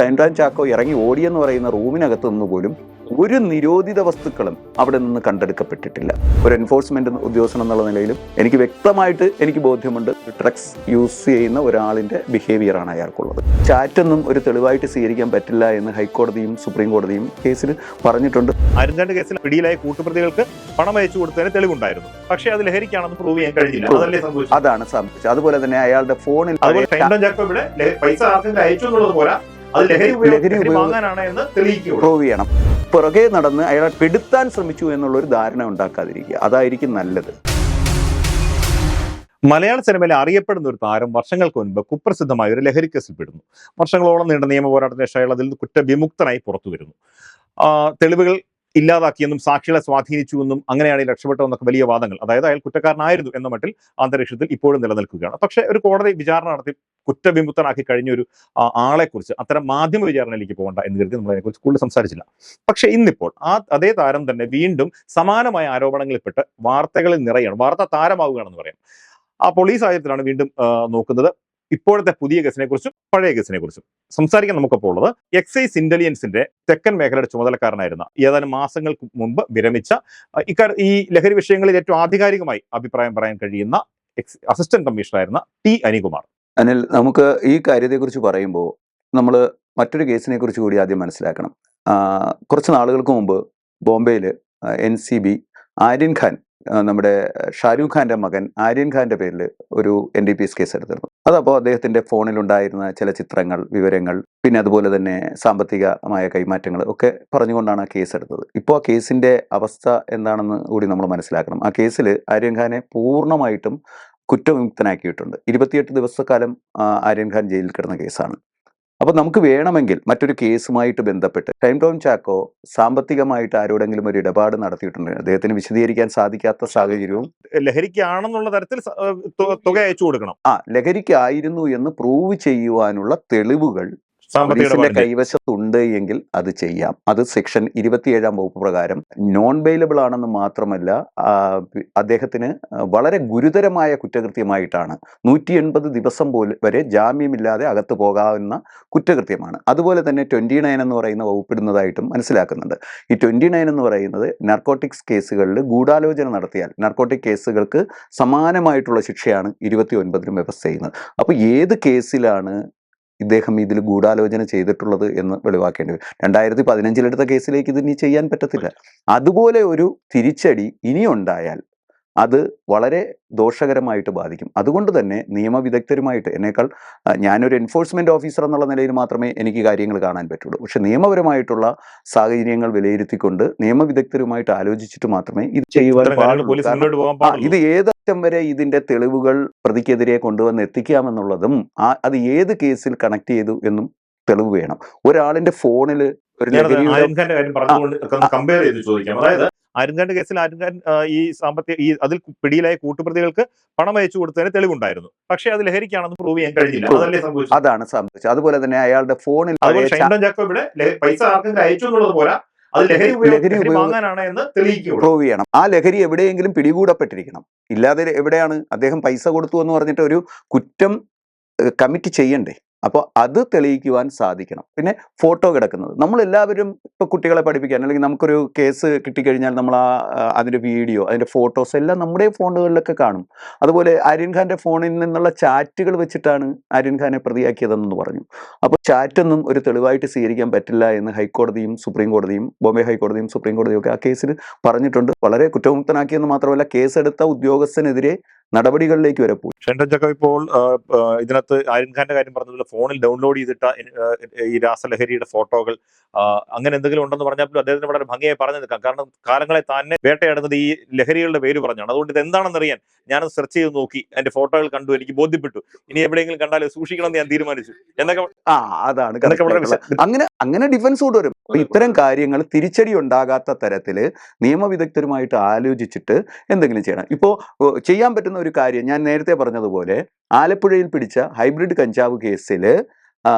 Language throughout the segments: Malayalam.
ഷൈൻറാൻ ചാക്കോ ഇറങ്ങി ഓടിയെന്ന് പറയുന്ന റൂമിനകത്ത് നിന്ന് പോലും ഒരു നിരോധിത വസ്തുക്കളും അവിടെ നിന്ന് കണ്ടെടുക്കപ്പെട്ടിട്ടില്ല. ഒരു എൻഫോഴ്സ്മെന്റ് ഉദ്യോഗസ്ഥൻ എന്നുള്ള നിലയിലും എനിക്ക് വ്യക്തമായിട്ട് എനിക്ക് ബോധ്യമുണ്ട് ഡ്രഗ്സ് യൂസ് ചെയ്യുന്ന ഒരാളിന്റെ ബിഹേവിയറാണ് അയാൾക്കുള്ളത്. ചാറ്റൊന്നും ഒരു തെളിവായിട്ട് സ്വീകരിക്കാൻ പറ്റില്ല എന്ന് ഹൈക്കോടതിയും സുപ്രീം കോടതിയും കേസിൽ പറഞ്ഞിട്ടുണ്ട്. അരുങ്കാണ്ട് കേസിൽ പിടിയിലായ കൂട്ടുപ്രതികൾക്ക് പണം അയച്ചു കൊടുത്തതിന് തെളിവുണ്ടായിരുന്നു. പക്ഷേ അത് ലഹരിക്കാണെന്ന് പ്രൂവ് ചെയ്യാൻ കഴിഞ്ഞില്ല. അതാണ് സംഭവിച്ചത്. അതുപോലെ തന്നെ അയാളുടെ ഫോണിൽ പൈസ അയച്ചു എന്നുള്ളത് പോരാ? അത് ലഹരി ഉപയോഗ- ലഹരി വാങ്ങാനാണ് എന്ന് തെളിയിക്കുക പ്രൂവ് ചെയ്യണം. പുറകെ നടന്ന് അയാളെ പെടുത്താൻ ശ്രമിച്ചു എന്നുള്ളൊരു ധാരണ ഉണ്ടാക്കാതിരിക്കുക. അതായിരിക്കും നല്ലത്. മലയാള സിനിമയിലെ അറിയപ്പെടുന്ന ഒരു താരം വർഷങ്ങൾക്ക് മുൻപ് കുപ്രസിദ്ധമായ ഒരു ലഹരി കേസിൽ പെടുന്നു. വർഷങ്ങളോളം നീണ്ട നിയമ പോരാട്ടത്തിന് ശേഷം അയാൾ അതിൽ നിന്ന് കുറ്റവിമുക്തനായി പുറത്തു വരുന്നു. ആ, തെളിവുകൾ ഇല്ലാതാക്കിയെന്നും സാക്ഷികളെ സ്വാധീനിച്ചുവെന്നും അങ്ങനെയാണ് ഈ രക്ഷപ്പെട്ടതെന്നൊക്കെ വലിയ വാദങ്ങൾ. അതായത് അയാൾ കുറ്റക്കാരനായിരുന്നു എന്ന മട്ടിൽ അന്തരീക്ഷത്തിൽ ഇപ്പോഴും നിലനിൽക്കുകയാണ്. പക്ഷേ ഒരു കോടതി വിചാരണ നടത്തി കുറ്റവിമുക്തനാക്കി കഴിഞ്ഞ ഒരു ആളെ ആളെക്കുറിച്ച് അത്തരം മാധ്യമ വിചാരണയിലേക്ക് പോകണ്ട എന്ന് കരുതി നമ്മൾ അതിനെക്കുറിച്ച് കൂടുതൽ സംസാരിച്ചില്ല. പക്ഷെ ഇന്നിപ്പോൾ ആ അതേ താരം തന്നെ വീണ്ടും സമാനമായ ആരോപണങ്ങളിൽപ്പെട്ട് വാർത്തകളിൽ നിറയാണ് വാർത്ത താരമാവുകയാണെന്ന് പറയാം. അപ്പോൾ ഈ സാഹചര്യത്തിലാണ് വീണ്ടും നോക്കുന്നത് ഇപ്പോഴത്തെ പുതിയ കേസിനെ കുറിച്ചും പഴയ കേസിനെ കുറിച്ചും സംസാരിക്കാൻ നമുക്കപ്പോൾ ഉള്ളത് എക്സൈസ് ഇന്റലിജൻസിന്റെ തെക്കൻ മേഖലയുടെ ചുമതലക്കാരനായിരുന്ന ഏതാനും മാസങ്ങൾക്ക് മുമ്പ് വിരമിച്ച ഇക്കാര്യം ഈ ലഹരി വിഷയങ്ങളിൽ ഏറ്റവും ആധികാരികമായി അഭിപ്രായം പറയാൻ കഴിയുന്ന അസിസ്റ്റന്റ് കമ്മീഷണറായിരുന്ന ടി അനികുമാർ. അനിൽ നമുക്ക് ഈ കാര്യത്തെക്കുറിച്ച് പറയുമ്പോൾ നമ്മൾ മറ്റൊരു കേസിനെ കുറിച്ച് കൂടി ആദ്യം മനസ്സിലാക്കണം. കുറച്ച് നാളുകൾക്ക് മുമ്പ് ബോംബെയിൽ N C B Aryan Khan നമ്മുടെ ഷാരൂഖ് ഖാന്റെ മകൻ ആര്യൻ ഖാന്റെ പേരിൽ ഒരു N D P S case എടുത്തിരുന്നു അതപ്പോൾ അദ്ദേഹത്തിന്റെ ഫോണിലുണ്ടായിരുന്ന ചില ചിത്രങ്ങൾ വിവരങ്ങൾ പിന്നെ അതുപോലെ തന്നെ സാമ്പത്തികമായ കൈമാറ്റങ്ങൾ ഒക്കെ പറഞ്ഞുകൊണ്ടാണ് ആ കേസ് എടുത്തത് ഇപ്പോൾ ആ കേസിന്റെ അവസ്ഥ എന്താണെന്ന് കൂടി നമ്മൾ മനസ്സിലാക്കണം. ആ കേസിൽ ആര്യൻ ഖാനെ പൂർണമായിട്ടും കുറ്റവിമുക്തനാക്കിയിട്ടുണ്ട്. ഇരുപത്തിയെട്ട് ദിവസക്കാലം ആര്യൻഖാൻ ആര്യൻ ഖാൻ ജയിലിൽ കിടന്ന കേസാണ്. അപ്പോൾ നമുക്ക് വേണമെങ്കിൽ മറ്റൊരു കേസുമായിട്ട് ബന്ധപ്പെട്ട് ടൈം ടോം ചാക്കോ സാമ്പത്തികമായിട്ട് ആരോടെങ്കിലും ഒരു ഇടപാട് നടത്തിയിട്ടുണ്ട് അദ്ദേഹത്തിന് വിശദീകരിക്കാൻ സാധിക്കാത്ത സാഹചര്യവും ലഹരിക്കാണെന്നുള്ള തരത്തിൽ തുക അയച്ചു കൊടുക്കണം. ആ ലഹരിക്കായിരുന്നു എന്ന് പ്രൂവ് ചെയ്യുവാനുള്ള തെളിവുകൾ സാമ്പത്തിക. കൈവശത്തുണ്ട് എങ്കിൽ അത് ചെയ്യാം. അത് സെക്ഷൻ ഇരുപത്തിയേഴാം വകുപ്പ് പ്രകാരം നോൺ ബെയിലബിൾ ആണെന്ന് മാത്രമല്ല അദ്ദേഹത്തിന് വളരെ ഗുരുതരമായ കുറ്റകൃത്യമായിട്ടാണ് നൂറ്റി എൺപത് ദിവസം പോലെ വരെ ജാമ്യമില്ലാതെ അകത്ത് പോകാവുന്ന കുറ്റകൃത്യമാണ്. അതുപോലെ തന്നെ ട്വന്റി നയൻ എന്ന് പറയുന്ന വകുപ്പിടുന്നതായിട്ടും മനസ്സിലാക്കുന്നുണ്ട്. ഈ ട്വന്റി നയൻ എന്ന് പറയുന്നത് നർക്കോട്ടിക്സ് കേസുകളിൽ ഗൂഢാലോചന നടത്തിയാൽ നർക്കോട്ടിക് കേസുകൾക്ക് സമാനമായിട്ടുള്ള ശിക്ഷയാണ് ഇരുപത്തി ഒൻപതിനും വ്യവസ്ഥ ചെയ്യുന്നത്. അപ്പോൾ ഏത് കേസിലാണ് ഇദ്ദേഹം ഇതിൽ ഗൂഢാലോചന ചെയ്തിട്ടുള്ളത് എന്ന് വെളിവാക്കേണ്ടി വരും. രണ്ടായിരത്തി പതിനഞ്ചിലെടുത്ത കേസിലേക്ക് ഇത് ഇനി ചെയ്യാൻ പറ്റത്തില്ല. അതുപോലെ ഒരു തിരിച്ചടി ഇനിയുണ്ടായാൽ അത് വളരെ ദോഷകരമായിട്ട് ബാധിക്കും. അതുകൊണ്ട് തന്നെ നിയമവിദഗ്ധരുമായിട്ട് എന്നേക്കാൾ ഞാനൊരു എൻഫോഴ്സ്മെന്റ് ഓഫീസർ എന്നുള്ള നിലയിൽ മാത്രമേ എനിക്ക് കാര്യങ്ങൾ കാണാൻ പറ്റുള്ളൂ. പക്ഷേ നിയമപരമായിട്ടുള്ള സാഹചര്യങ്ങൾ വിലയിരുത്തിക്കൊണ്ട് നിയമവിദഗ്ധരുമായിട്ട് ആലോചിച്ചിട്ട് മാത്രമേ ഇത് ചെയ്യുവാൻ ഇത് ഏത് ഏതറ്റം വരെ ഇതിന്റെ തെളിവുകൾ പ്രതിക്കെതിരെ കൊണ്ടുവന്ന് എത്തിക്കാമെന്നുള്ളതും ആ അത് ഏത് കേസിൽ കണക്ട് ചെയ്തു എന്നും തെളിവ് വേണം. ഒരാളിന്റെ ഫോണിൽ കമ്പയർ ചെയ്ത് ചോദിക്കാം. അതായത് ആര്യൻഖാന്റെ കേസിൽ ആര്യൻഖാൻ ഈ സാമ്പത്തിക ഈ അതിൽ പിടിയിലായ കൂട്ടുപ്രതികൾക്ക് പണം അയച്ചു കൊടുത്തതിന് തെളിവുണ്ടായിരുന്നു. പക്ഷേ അത് ലഹരിക്കാണെന്ന് പ്രൂവ് ചെയ്യാൻ കഴിഞ്ഞില്ല. അതാണ് സംഭവിച്ചത്. അതുപോലെ തന്നെ അയാളുടെ ഫോണിൽ ജാക്കോ ഇവിടെ പൈസ ആർക്കെങ്കിലും അയച്ചു എന്നുള്ളത് പോലെ അത് ലഹരി ഉപയോഗ- ലഹരി ലഹരി വാങ്ങാനാണ് എന്ന് തെളിയിക്കുകയുള്ളൂ. പ്രൂവ് ചെയ്യണം. ആ ലഹരി എവിടെയെങ്കിലും പിടികൂടപ്പെട്ടിരിക്കണം. ഇല്ലാതെ എവിടെയാണ് അദ്ദേഹം പൈസ കൊടുത്തു എന്ന് പറഞ്ഞിട്ട് ഒരു കുറ്റം കമ്മിറ്റ് ചെയ്യണ്ടേ? അപ്പോൾ അത് തെളിയിക്കുവാൻ സാധിക്കണം. പിന്നെ ഫോട്ടോ കിടക്കുന്നത്. നമ്മൾ എല്ലാവരും ഇപ്പോൾ കുട്ടികളെ പഠിപ്പിക്കാൻ അല്ലെങ്കിൽ നമുക്കൊരു കേസ് കിട്ടിക്കഴിഞ്ഞാൽ നമ്മൾ ആ, അതിന്റെ വീഡിയോ അതിന്റെ ഫോട്ടോസ് എല്ലാം നമ്മുടെ ഫോണുകളിലൊക്കെ കാണും. അതുപോലെ ആര്യൻ ഖാന്റെ ഫോണിൽ നിന്നുള്ള ചാറ്റുകൾ വെച്ചിട്ടാണ് ആര്യൻ ഖാനെ പ്രതിയാക്കിയതെന്ന് പറഞ്ഞു. അപ്പോൾ ചാറ്റൊന്നും ഒരു തെളിവായിട്ട് സ്വീകരിക്കാൻ പറ്റില്ല എന്ന് ഹൈക്കോടതിയും സുപ്രീം കോടതിയും ബോംബെ ഹൈക്കോടതിയും സുപ്രീം കോടതിയും ഒക്കെ ആ കേസിൽ പറഞ്ഞിട്ടുണ്ട്. വളരെ കുറ്റമുക്തനാക്കിയെന്ന് മാത്രമല്ല കേസെടുത്ത ഉദ്യോഗസ്ഥനെതിരെ നടപടികളിലേക്ക് വരെ പോയി. ഷെൻഡൻ ചക്ക ഇപ്പോൾ ഇതിനകത്ത് ആര്യൻ ഖാന്റെ കാര്യം പറഞ്ഞതുപോലെ ഫോണിൽ ഡൗൺലോഡ് ചെയ്തിട്ട ഈ രാസലഹരിയുടെ ഫോട്ടോകൾ അങ്ങനെ എന്തെങ്കിലും ഉണ്ടെന്ന് പറഞ്ഞപ്പോൾ അദ്ദേഹത്തിന് വളരെ ഭംഗിയായി പറഞ്ഞു നിൽക്കാം. കാരണം കാലങ്ങളെ തന്നെ വേട്ടയാടുന്നത് ഈ ലഹരികളുടെ പേര് പറഞ്ഞാണ്. അതുകൊണ്ട് ഇത് എന്താണെന്ന് അറിയാൻ ഞാനത് സെർച്ച് ചെയ്ത് നോക്കി അതിന്റെ ഫോട്ടോകൾ കണ്ടു എനിക്ക് ബോധ്യപ്പെട്ടു. ഇനി എവിടെയെങ്കിലും കണ്ടാൽ സൂക്ഷിക്കണം എന്ന് ഞാൻ തീരുമാനിച്ചു. എന്നൊക്കെ ആ അതാണ് അങ്ങനെ അങ്ങനെ ഡിഫൻസ് കൊണ്ടുവരും ഇത്തരം കാര്യങ്ങൾ തിരിച്ചടി ഉണ്ടാകാത്ത തരത്തിൽ നിയമവിദഗ്ധരുമായിട്ട് ആലോചിച്ചിട്ട് എന്തെങ്കിലും ചെയ്യണം. ഇപ്പോ ചെയ്യാൻ പറ്റുന്ന ഒരു കാര്യം ഞാൻ നേരത്തെ പറഞ്ഞതുപോലെ ആലപ്പുഴയിൽ പിടിച്ച ഹൈബ്രിഡ് കഞ്ചാവ് കേസിൽ ആ,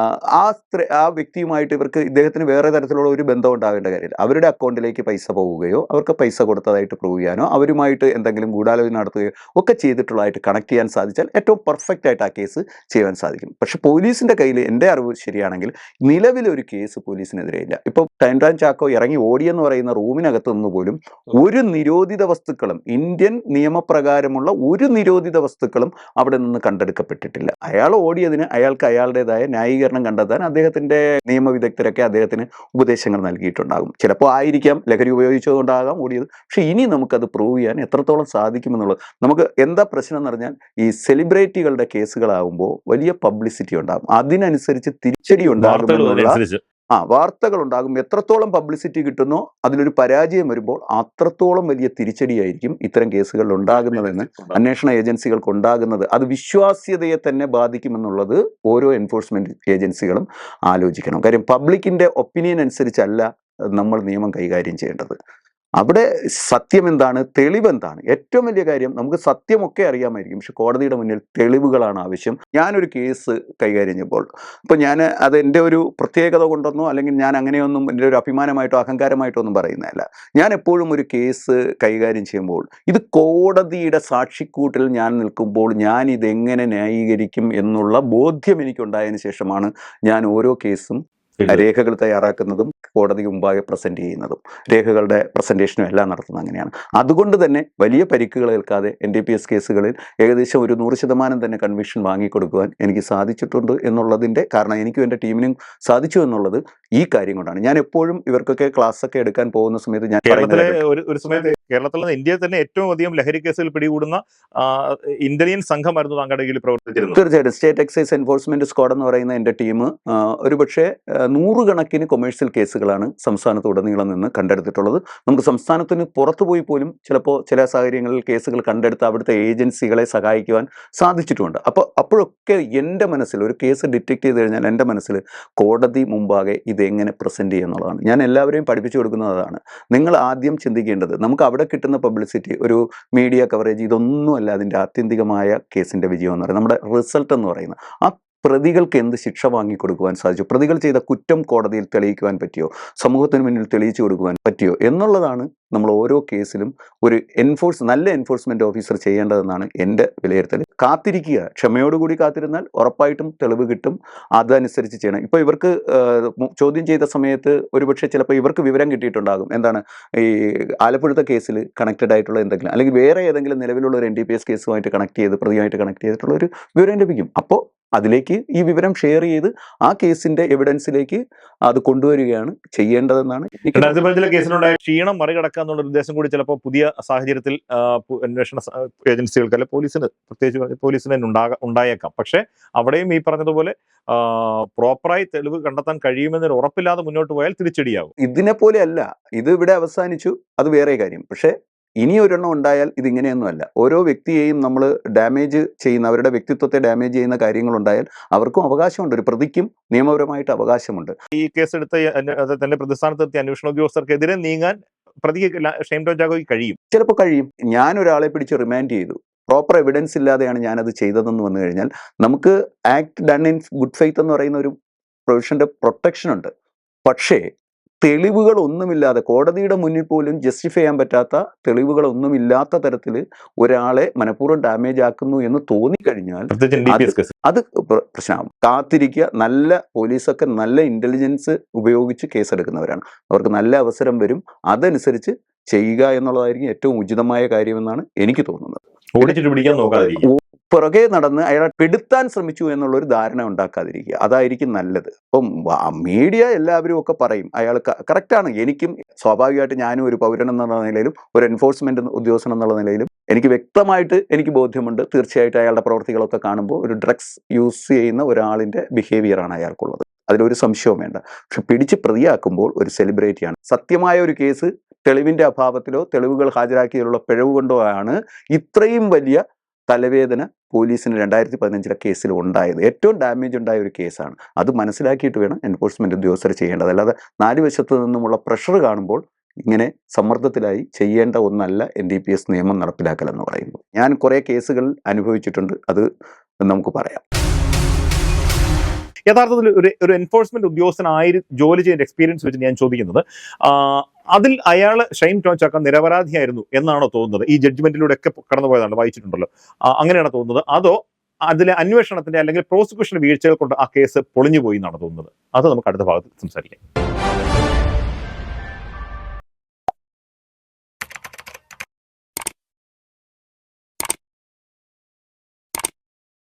സ്ത്രീ ആ വ്യക്തിയുമായിട്ട് ഇവർക്ക് ഇദ്ദേഹത്തിന് വേറെ തരത്തിലുള്ള ഒരു ബന്ധം ഉണ്ടാകേണ്ട കാര്യമില്ല. അവരുടെ അക്കൗണ്ടിലേക്ക് പൈസ പോവുകയോ അവർക്ക് പൈസ കൊടുത്തതായിട്ട് പ്രൂവ് ചെയ്യാനോ അവരുമായിട്ട് എന്തെങ്കിലും ഗൂഢാലോചന നടത്തുകയോ ഒക്കെ ചെയ്തിട്ടുള്ളതായിട്ട് കണക്ട് ചെയ്യാൻ സാധിച്ചാൽ ഏറ്റവും പെർഫെക്റ്റ് ആയിട്ട് ആ കേസ് ചെയ്യാൻ സാധിക്കും. പക്ഷെ പോലീസിന്റെ കയ്യിൽ എന്റെ അറിവ് ശരിയാണെങ്കിൽ നിലവിലൊരു കേസ് പോലീസിനെതിരെ ഇല്ല. ഇപ്പോൾ ടൈൻറാൻ ചാക്കോ ഇറങ്ങി ഓടിയെന്ന് പറയുന്ന റൂമിനകത്ത് നിന്ന് പോലും ഒരു നിരോധിത വസ്തുക്കളും ഇന്ത്യൻ നിയമപ്രകാരമുള്ള ഒരു നിരോധിത വസ്തുക്കളും അവിടെ നിന്ന് കണ്ടെടുക്കപ്പെട്ടിട്ടില്ല. അയാൾ ഓടിയതിന് അയാൾക്ക് അയാളുടേതായ ന്യായീകരണം കണ്ടെത്താൻ അദ്ദേഹത്തിന്റെ നിയമവിദഗ്ധരൊക്കെ അദ്ദേഹത്തിന് ഉപദേശങ്ങൾ നൽകിയിട്ടുണ്ടാകും. ചിലപ്പോൾ ആയിരിക്കാം ലഹരി ഉപയോഗിച്ചതുകൊണ്ടാകാം ഓടിയത്. പക്ഷേ ഇനി നമുക്കത് പ്രൂവ് ചെയ്യാൻ എത്രത്തോളം സാധിക്കുമെന്നുള്ളത് നമുക്ക് എന്താ പ്രശ്നം എന്ന് പറഞ്ഞാൽ ഈ സെലിബ്രിറ്റികളുടെ കേസുകളാകുമ്പോൾ വലിയ പബ്ലിസിറ്റി ഉണ്ടാകും. അതിനനുസരിച്ച് തിരിച്ചടി ഉണ്ടാകും ആ വാർത്തകൾ ഉണ്ടാകും എത്രത്തോളം പബ്ലിസിറ്റി കിട്ടുന്നോ അതിലൊരു പരാജയം വരുമ്പോൾ അത്രത്തോളം വലിയ തിരിച്ചടിയായിരിക്കും ഇത്തരം കേസുകൾ ഉണ്ടാകുന്നതെന്ന് അന്വേഷണ ഏജൻസികൾക്ക് ഉണ്ടാകുന്നത്. അത് വിശ്വാസ്യതയെ തന്നെ ബാധിക്കുമെന്നുള്ളത് ഓരോ എൻഫോഴ്സ്മെന്റ് ഏജൻസികളും ആലോചിക്കണം. കാര്യം പബ്ലിക്കിന്റെ ഒപ്പീനിയൻ അനുസരിച്ചല്ല നമ്മൾ നിയമം കൈകാര്യം ചെയ്യേണ്ടത്. അവിടെ സത്യം എന്താണ് തെളിവ് എന്താണ് ഏറ്റവും വലിയ കാര്യം നമുക്ക് സത്യമൊക്കെ അറിയാമായിരിക്കും. പക്ഷെ കോടതിയുടെ മുന്നിൽ തെളിവുകളാണ് ആവശ്യം. ഞാനൊരു കേസ് കൈകാര്യം ചെയ്യുമ്പോൾ അപ്പോൾ ഞാൻ അത് എന്റെ ഒരു പ്രത്യേകത കൊണ്ടൊന്നോ അല്ലെങ്കിൽ ഞാൻ അങ്ങനെയൊന്നും എന്റെ ഒരു അഭിമാനമായിട്ടോ അഹങ്കാരമായിട്ടോ ഒന്നും പറയുന്നതല്ല. ഞാൻ എപ്പോഴും ഒരു കേസ് കൈകാര്യം ചെയ്യുമ്പോൾ ഇത് കോടതിയുടെ സാക്ഷിക്കൂട്ടിൽ ഞാൻ നിൽക്കുമ്പോൾ ഞാൻ ഇതെങ്ങനെ ന്യായീകരിക്കും എന്നുള്ള ബോധ്യം എനിക്കുണ്ടായതിനു ശേഷമാണ് ഞാൻ ഓരോ കേസും രേഖകൾ തയ്യാറാക്കുന്നതും കോടതി മുമ്പാകെ പ്രസന്റ് ചെയ്യുന്നതും രേഖകളുടെ പ്രസന്റേഷനും എല്ലാം നടത്തുന്നത് അങ്ങനെയാണ്. അതുകൊണ്ട് തന്നെ വലിയ പരിക്കുകൾ ഏൽക്കാതെ എൻ ഡി പി എസ് കേസുകളിൽ ഏകദേശം ഒരു നൂറ് ശതമാനം തന്നെ കൺവിക്ഷൻ വാങ്ങിക്കൊടുക്കുവാൻ എനിക്ക് സാധിച്ചിട്ടുണ്ട് എന്നുള്ളതിന്റെ കാരണം എനിക്കും എന്റെ ടീമിനും സാധിച്ചു എന്നുള്ളത് ഈ കാര്യം കൊണ്ടാണ്. ഞാൻ എപ്പോഴും ഇവർക്കൊക്കെ ക്ലാസ് ഒക്കെ എടുക്കാൻ പോകുന്ന സമയത്ത് ഞാൻ കേരളത്തിലെ ഒരു സമയത്ത് കേരളത്തിൽ നിന്ന് ഇന്ത്യയിൽ തന്നെ ഏറ്റവും അധികം ലഹരി കേസുകൾ പിടികൂടുന്ന ഇന്ത്യൻ സംഘമായിരുന്നു താങ്കളുടെ കീഴിൽ പ്രവർത്തിച്ചിരുന്നത്. തീർച്ചയായിട്ടും. സ്റ്റേറ്റ് എക്സൈസ് എൻഫോഴ്സ്മെന്റ് സ്ക്വാഡ് എന്ന് പറയുന്ന എന്റെ ടീം ഒരുപക്ഷെ നൂറുകണക്കിന് കൊമേഴ്സ്യൽ കേസുകളാണ് സംസ്ഥാനത്ത് ഉടനീളം നിന്ന് കണ്ടെടുത്തിട്ടുള്ളത്. നമുക്ക് സംസ്ഥാനത്തിന് പുറത്തു പോയി പോലും ചിലപ്പോൾ ചില സാഹചര്യങ്ങളിൽ കേസുകൾ കണ്ടെടുത്ത് അവിടുത്തെ ഏജൻസികളെ സഹായിക്കുവാൻ സാധിച്ചിട്ടുമുണ്ട് അപ്പോൾ അപ്പോഴൊക്കെ എന്റെ മനസ്സിൽ ഒരു കേസ് ഡിറ്റക്ട് ചെയ്ത് കഴിഞ്ഞാൽ എന്റെ മനസ്സിൽ കോടതി മുമ്പാകെ ഇതെങ്ങനെ പ്രസന്റ് പ്രസന്റ് ചെയ്യുന്നുള്ളതാണ് ഞാൻ എല്ലാവരെയും പഠിപ്പിച്ചു കൊടുക്കുന്നതാണ് നിങ്ങൾ ആദ്യം ചിന്തിക്കേണ്ടത് നമുക്ക് അവിടെ കിട്ടുന്ന പബ്ലിസിറ്റി ഒരു മീഡിയ കവറേജ് ഇതൊന്നുമല്ല അതിന്റെ ആത്യന്തികമായ കേസിന്റെ വിജയം എന്ന് പറയുന്നത്. നമ്മുടെ റിസൾട്ട് എന്ന് പറയുന്നത്. ആ പ്രതികൾക്ക് എന്ത് ശിക്ഷ വാങ്ങിക്കൊടുക്കുവാൻ സാധിച്ചു? പ്രതികൾ ചെയ്ത കുറ്റം കോടതിയിൽ തെളിയിക്കുവാൻ പറ്റിയോ? സമൂഹത്തിന് മുന്നിൽ തെളിയിച്ചു കൊടുക്കുവാൻ പറ്റിയോ? എന്നുള്ളതാണ് നമ്മൾ ഓരോ കേസിലും ഒരു എൻഫോഴ്സ് നല്ല എൻഫോഴ്സ്മെന്റ് ഓഫീസർ ചെയ്യേണ്ടതെന്നാണ് എന്റെ വിലയിരുത്തൽ. കാത്തിരിക്കുക. ക്ഷമയോടുകൂടി കാത്തിരുന്നാൽ ഉറപ്പായിട്ടും തെളിവ് കിട്ടും. അതനുസരിച്ച് ചെയ്യണം. ഇപ്പോൾ ഇവർക്ക് ചോദ്യം ചെയ്ത സമയത്ത് ഒരുപക്ഷെ ചിലപ്പോൾ ഇവർക്ക് വിവരം കിട്ടിയിട്ടുണ്ടാകും. എന്താണ്? ഈ ആലപ്പുഴത്തെ കേസിൽ കണക്റ്റഡ് ആയിട്ടുള്ള എന്തെങ്കിലും അല്ലെങ്കിൽ വേറെ ഏതെങ്കിലും നിലവിലുള്ള ഒരു എൻ ഡി പി എസ് കേസുമായിട്ട് കണക്ട് ചെയ്ത് പ്രതിയായിട്ട് കണക്ട് ചെയ്തിട്ടുള്ള ഒരു വിവരം ലഭിക്കും. അപ്പോൾ അതിലേക്ക് ഈ വിവരം ഷെയർ ചെയ്ത് ആ കേസിന്റെ എവിഡൻസിലേക്ക് അത് കൊണ്ടുവരികയാണ് ചെയ്യേണ്ടതെന്നാണ് രണ്ടായിരത്തി പതിനഞ്ചിലെ കേസിലുണ്ടായ ക്ഷീണം മറികടക്കുക എന്നുള്ള ഉദ്ദേശം കൂടി ചിലപ്പോൾ പുതിയ സാഹചര്യത്തിൽ അന്വേഷണ ഏജൻസികൾക്ക് അല്ലെ പോലീസിന് പ്രത്യേകിച്ച് പോലീസിന് തന്നെ ഉണ്ടാക ഉണ്ടായേക്കാം. പക്ഷേ അവിടെയും ഈ പറഞ്ഞതുപോലെ പ്രോപ്പറായി തെളിവ് കണ്ടെത്താൻ കഴിയുമെന്നൊരു ഉറപ്പില്ലാതെ മുന്നോട്ട് പോയാൽ തിരിച്ചടിയാവും ഇതിനെ പോലെ അല്ല ഇത് ഇവിടെ അവസാനിച്ചു. അത് വേറെ കാര്യം. പക്ഷേ ഇനി ഒരെണ്ണം ഉണ്ടായാൽ ഇതിങ്ങനെയൊന്നുമല്ല. ഓരോ വ്യക്തിയെയും നമ്മൾ ഡാമേജ് ചെയ്യുന്ന അവരുടെ വ്യക്തിത്വത്തെ ഡാമേജ് ചെയ്യുന്ന കാര്യങ്ങളുണ്ടായാൽ അവർക്കും അവകാശമുണ്ട്. ഒരു പ്രതിക്കും നിയമപരമായിട്ട് അവകാശമുണ്ട്. ഈ കേസെടുത്ത ഈ തന്റെ പ്രതിസ്ഥാനത്തെത്തിയ അന്വേഷണ ഉദ്യോഗസ്ഥർക്കെതിരെ നീങ്ങാൻ പ്രതിക്ക് ഷെയിം ടോൺ ജാഗോയ്ക്ക് കഴിയും. ചിലപ്പോൾ കഴിയും. ഞാൻ ഒരാളെ പിടിച്ച് റിമാൻഡ് ചെയ്തു. പ്രോപ്പർ എവിഡൻസ് ഇല്ലാതെയാണ് ഞാനത് ചെയ്തതെന്ന് വന്നു കഴിഞ്ഞാൽ നമുക്ക് act done in good faith എന്ന് പറയുന്ന ഒരു പ്രൊവിഷന്റെ പ്രൊട്ടക്ഷൻ ഉണ്ട്. പക്ഷേ തെളിവുകൾ ഒന്നുമില്ലാതെ കോടതിയുടെ മുന്നിൽ പോലും ജസ്റ്റിഫൈ ചെയ്യാൻ പറ്റാത്ത തെളിവുകൾ ഒന്നുമില്ലാത്ത തരത്തിൽ ഒരാളെ മനഃപൂർവം ഡാമേജ് ആക്കുന്നു എന്ന് തോന്നിക്കഴിഞ്ഞാൽ അത് പ്ര- പ്രശ്നമാകും. കാത്തിരിക്കുക നല്ല പോലീസൊക്കെ നല്ല ഇന്റലിജൻസ് ഉപയോഗിച്ച് കേസെടുക്കുന്നവരാണ്. അവർക്ക് നല്ല അവസരം വരും. അതനുസരിച്ച് ചെയ്യുക എന്നുള്ളതായിരിക്കും ഏറ്റവും ഉചിതമായ കാര്യമെന്നാണ് എനിക്ക് തോന്നുന്നത്. ഓടിച്ചിട്ട് പിടിക്കാൻ നോക്കാതിരിക്കും പുറകെ നടന്ന് അയാളെ പെടുത്താൻ ശ്രമിച്ചു എന്നുള്ളൊരു ധാരണ ഉണ്ടാക്കാതിരിക്കുക. അതായിരിക്കും നല്ലത്. ഇപ്പം മീഡിയ എല്ലാവരും ഒക്കെ പറയും അയാൾ കറക്റ്റാണ് എനിക്കും സ്വാഭാവികമായിട്ട് ഞാനും ഒരു പൗരൻ എന്നുള്ള നിലയിലും ഒരു എൻഫോഴ്സ്മെന്റ് ഉദ്യോഗസ്ഥൻ എന്നുള്ള നിലയിലും എനിക്ക് വ്യക്തമായിട്ട് എനിക്ക് ബോധ്യമുണ്ട്. തീർച്ചയായിട്ടും അയാളുടെ പ്രവർത്തികളൊക്കെ കാണുമ്പോൾ ഒരു ഡ്രഗ്സ് യൂസ് ചെയ്യുന്ന ഒരാളിന്റെ ബിഹേവിയറാണ് അയാൾക്കുള്ളത്. അതിലൊരു സംശയവും വേണ്ട. പക്ഷെ പിടിച്ച് പ്രതിയാക്കുമ്പോൾ ഒരു സെലിബ്രിറ്റിയാണ് സത്യമായ ഒരു കേസ് തെളിവിന്റെ അഭാവത്തിലോ തെളിവുകൾ ഹാജരാക്കിയതിലുള്ള പിഴവ് കൊണ്ടോ ആണ് ഇത്രയും വലിയ തലവേദന പോലീസിന് രണ്ടായിരത്തി പതിനഞ്ചിലെ കേസിൽ ഉണ്ടായത്. ഏറ്റവും ഡാമേജ് ഉണ്ടായ ഒരു കേസാണ്. അത് മനസ്സിലാക്കിയിട്ട് വേണം എൻഫോഴ്സ്മെന്റ് ഉദ്യോഗസ്ഥർ ചെയ്യേണ്ടത്. അല്ലാതെ നാല് വശത്തു നിന്നുമുള്ള പ്രഷർ കാണുമ്പോൾ ഇങ്ങനെ സമ്മർദ്ദത്തിലായി ചെയ്യേണ്ട ഒന്നല്ല എൻ ഡി പി എസ് നിയമം നടപ്പിലാക്കലെന്ന് പറയുമ്പോൾ ഞാൻ കുറേ കേസുകൾ അനുഭവിച്ചിട്ടുണ്ട്. അത് നമുക്ക് പറയാം. യഥാർത്ഥത്തിൽ ഒരു ഒരു എൻഫോഴ്സ്മെന്റ് ഉദ്യോഗസ്ഥനായി ജോലി ചെയ്യുന്ന എക്സ്പീരിയൻസ് വെച്ച് ഞാൻ ചോദിക്കുന്നത് അതിൽ അയാൾ ഷൈൻ ടോൺ ചാക്ക നിരപരാധിയായിരുന്നു എന്നാണോ തോന്നുന്നത്? ഈ ജഡ്ജ്മെന്റിലൂടെ ഒക്കെ കടന്നുപോയതാണ് വായിച്ചിട്ടുണ്ടല്ലോ. അങ്ങനെയാണോ തോന്നുന്നത്? അതോ അതിലെ അന്വേഷണത്തിന്റെ അല്ലെങ്കിൽ പ്രോസിക്യൂഷൻ വീഴ്ചകൾ കൊണ്ട് ആ കേസ് പൊളിഞ്ഞുപോയി എന്നാണ് തോന്നുന്നത്? അത് നമുക്ക് അടുത്ത ഭാഗത്ത് സംസാരിക്കാം.